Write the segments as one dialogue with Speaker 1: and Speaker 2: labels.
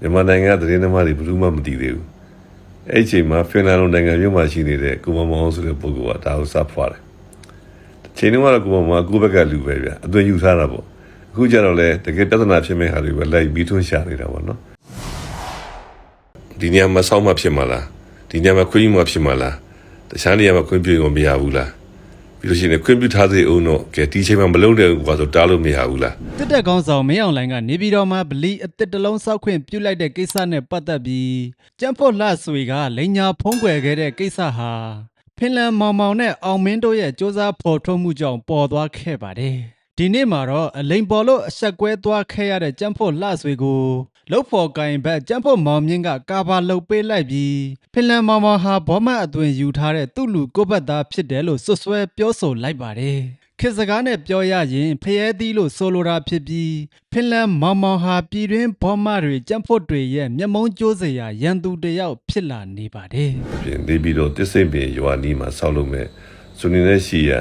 Speaker 1: မြန်မာနိုင်ငံကသတင်းသမားတွေဘယ်သူမှမသိသေးဘူးအဲ့ဒီအချိန်မှာဖင်လန်လိုနိုင်ငံမြို့မှာရှိနေတဲ့ကိုမမောင်ဆိုတဲ့ပုဂ္ဂိုလ်ကဒါကိုစဖွာတယ်ချိန်တုန်းကတော့ကိုမမောင်ကကိုယ့်ဘက်ကလူပဲဗျအသွင်ယူထားတာပေါ့အခုကျတော့လေတကယ်ပြဿနာဖြစ်မဲ့ဟာတွေပဲလိုက်ပြီးထွန်းရှာနေတာပေါ့နော်ဒီနေရာမှာဆောက်မှဖြစ်မှာလားဒီနေရာမှာခွင့်ယူမှဖြစ်မှာလားတခြားနေရာမှာခွင့်ပြုရင်မရဘူးလား ပြီးလို့ရှိရင်ခွင့်ပြုထားသေးအောင်တော့ကဲဒီချိန်မှာမလုံးတဲ့ကွာဆိုတားလို့မရဘူးလား
Speaker 2: တက်တက်ကောင်းဆောင်မင်းအောင်လိုင်ကနေပြည်တော်မှာဗလီအစ်စ်တစ်လုံးစောက်ခွင့်ပြုလိုက်တဲ့ကိစ္စနဲ့ပတ်သက်ပြီးကျန်းဖို့လှဆွေကလိန်ညာဖုံးကွယ်ခဲ့တဲ့ကိစ္စဟာဖင်လန်မောင်မောင်နဲ့အောင်မင်းတို့ရဲ့စ조사ဖော်ထုတ်မှုကြောင့်ပေါ်သွားခဲ့ပါတယ် ဒီနေ့မှာတော့အလိန်ပေါ်လို့အဆက်ကွဲသွားခဲ့ရတဲ့ကျန်းဖို့လှဆွေကိုလုတ်ဖော်ကင်ဘက်ကျန်းဖို့မောင်မြင့်ကကာဘာလုတ်ပေးလိုက်ပြီးဖင်လန်မောင်မောင်ဟာဘောမတ်အသွင်ယူထားတဲ့သူ့လူကိုယ့်ဘက်သားဖြစ်တယ်လို့စွတ်စွဲပြောဆိုလိုက်ပါတယ်ခေတ်စကားနဲ့ပြောရရင်ဖျဲသီးလို့ဆိုလိုတာဖြစ်ပြီးဖင်လန်မောင်မောင်ဟာပြည်တွင်းဘောမတွေကျန်းဖို့တွေရဲ့မျက်မုံးကျိုးစရာရန်သူတစ်ယောက်ဖြစ်လာနေပါတယ်
Speaker 1: ပြင်နေပြီးတော့တစ်စိမ့်ပင်ရွာနီးမှာဆောက်လုပ်မဲ့ဇူနီနဲ့ရှိရ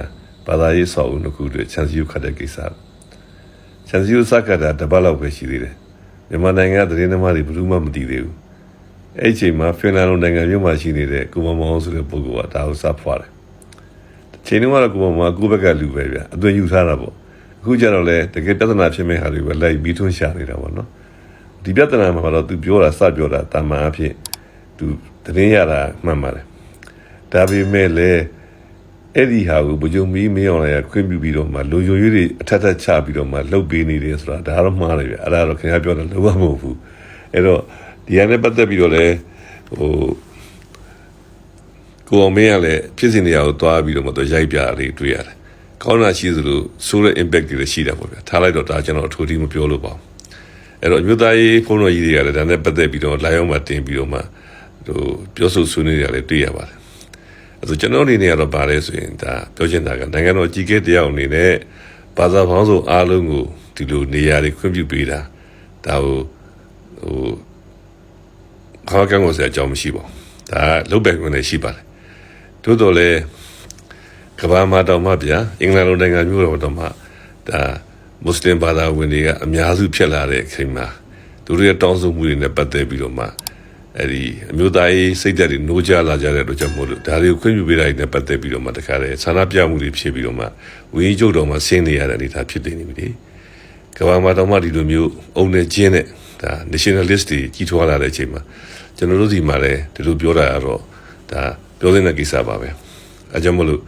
Speaker 1: ဘာသာရေးဆောက်အုံတစ်ခုတွေချန်စီယုခတ်တဲ့ကိစ္စချန်စီယုစကတာတပတ်လောက်ပဲရှိသေးတယ်မြန်မာနိုင်ငံကသတင်းသမားတွေဘယ်သူမှမသိသေးဘူးအဲ့ဒီအချိန်မှာဖင်လန်လိုနိုင်ငံမြို့မှာရှိနေတဲ့ကိုမမောင်ဆိုတဲ့ပုဂ္ဂိုလ်ကဒါကိုစဖွာတယ်ချိန်တုန်းကတော့ကိုမမောင်ကကိုယ့်ဘက်ကလူပဲဗျအသွင်ယူထားတာပေါ့အခုကျတော့လေတကယ်ပြဿနာဖြစ်မဲ့ဟာတွေပဲလိုက်ပြီးထွန်းရှာနေတာပေါ့နော်ဒီပြဿနာမှာတော့သူပြောတာစပြောတာတာမန်အဖြစ်သူသတင်းရတာမှန်ပါတယ်ဒါပေမဲ့လည်း အဲ့ဒီဟာကိုဘုံကြုံမီမင်းအောင်လည်းခွင့်ပြုပြီးတော့မှလူယိုရွေးတွေအထက်ထက်ချပြီးတော့မှလှုပ်ပေးနေတယ်ဆိုတာဒါတော့မှားတယ်ဗျအဲ့ဒါတော့ခင်ဗျားပြောတာလုံးဝမဟုတ်ဘူးအဲ့တော့ဒီဟာနဲ့ပတ်သက်ပြီးတော့လည်းဟိုကိုအောင်မင်းကလည်းဖြစ်စဉ်တွေကကိုသွားပြီးတော့မှသူရိုက်ပြတာတွေတွေ့ရတယ်ကောင်းတာရှိသလိုဆိုးတဲ့ impact တွေလည်းရှိတာပေါ့ဗျာထားလိုက်တော့ဒါကျွန်တော်အထူးထိမပြောလို့ပါဘူးအဲ့တော့အမျိုးသားရေးဖုန်းတော်ကြီးတွေကလည်းဒါနဲ့ပတ်သက်ပြီးတော့လာရောက်မှတင်ပြီးတော့မှဟိုပြောဆိုဆွေးနွေးကြလည်းတွေ့ရပါတယ် အဲ့တော့ကျွန်တော်အနေနဲ့ကတော့ဗာလဲဆိုရင်ဒါပြောချင်တာကနိုင်ငံတော်အကြီးအကဲတယောက်အနေနဲ့ဘာသာပေါင်းစုံအားလုံးကိုဒီလိုနေရာတွေခွင့်ပြုပေးတာဒါဟိုဟိုခေါင်းကန်းကိုစရာအကြောင်းမရှိပါဘူးဒါလုတ်ပဲခွင့်လည်းရှိပါတယ်သို့တော်လည်းကဘာမှာတော့မှဗျာအင်္ဂလန်လိုနိုင်ငံမျိုးတော့တော့မှဒါမွတ်စလင်ဘာသာဝင်တွေကအများစုဖြစ်လာတဲ့အချိန်မှာသူတို့ရဲ့တောင်းဆိုမှုတွေနဲ့ပတ်သက်ပြီးတော့မှ အဲ့ဒီအမျိုးသားရေးစိတ်ဓာတ်တွေနှိုးကြလာကြတဲ့အတွက်ကြောင့်မို့လို့ဒါတွေကိုခွင့်ပြုပေးတာနဲ့ပတ်သက်ပြီးတော့မှတခါတည်းဆန္ဒပြမှုတွေဖြစ်ပြီးတော့မှဝင်းကြီးချုပ်တော်မှာဆင်းနေရတဲ့အနေအထားဖြစ်နေပြီလေကဘာမှာတော့မှဒီလိုမျိုးအုံနဲ့ကျင်းတဲ့ဒါ nationalist တွေကြီးထွားလာတဲ့အချိန်မှာကျွန်တော်တို့ဒီမှာလည်းဒီလိုပြောတာကတော့ဒါပြောတဲ့ကိစ္စပါပဲအဲကြောင့်မလို့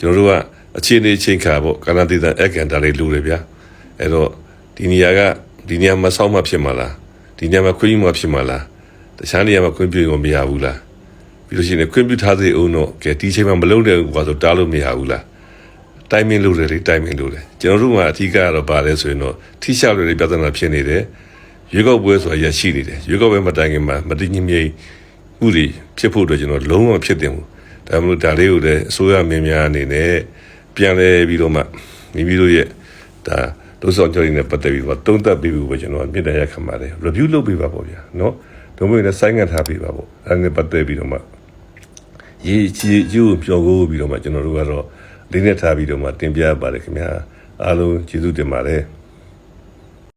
Speaker 1: ကျွန်တော်တို့ကအခြေအနေချင်းခါပေါ့ကနတိတအကန်ဒါလေးလူတွေဗျာအဲ့တော့ဒီနေရာကဒီနေရာမှာဆောက်မှဖြစ်မှာလားဒီနေရာမှာခွင့်ယူမှဖြစ်မှာလား တခြားနေရာမှာခွင့်ပြုရင်မရဘူးလားပြီးလို့ရှိရင်ခွင့်ပြုထားသေးအောင်တော့ကဲဒီချိန်မှာမလုံးတဲ့ကွာဆိုတားလို့မရဘူးလားတိုင်မင်းလို့တယ်လေတိုင်မင်းလို့တယ်ကျွန်တော်တို့ကအထူးကတော့ပါလဲဆိုရင်တော့ထိရှောက်တွေပြဿနာဖြစ်နေတယ်ရွေးကောက်ပွဲဆိုတာရရှိနေတယ်ရွေးကောက်ပွဲမတိုင်ခင်မှာမတည်ငြိမ်မြိတ်မှုတွေဖြစ်ဖို့အတွက်ကျွန်တော်လုံးဝဖြစ်တင်ဘူး ဒါမှမဟုတ်ဒါလေးကိုလည်းအစိုးရမင်းများအနေနဲ့ပြန်လဲပြီးတော့မှမိမိတို့ရဲ့ဒါဒုစရကြော်ရင်းနဲ့ပတ်သက်ပြီးတော့တုံးသက်ပြီးပြီပဲကျွန်တော်မြေတရခံပါတယ် review လုပ်ပေးပါပေါ့ဗျာเนาะ ဒုံမင်းလည်းစိုင်းငံ့ထားပေးပါပေါ့အဲဒါနဲ့ပတ်သက်ပြီးတော့မှရေးချီယူပြောကိုပြီးတော့မှကျွန်တော်တို့ကတော့လေးနဲ့ထားပြီးတော့မှတင်ပြပါတယ်ခင်ဗျာအားလုံးကျေးဇူးတင်ပါတယ်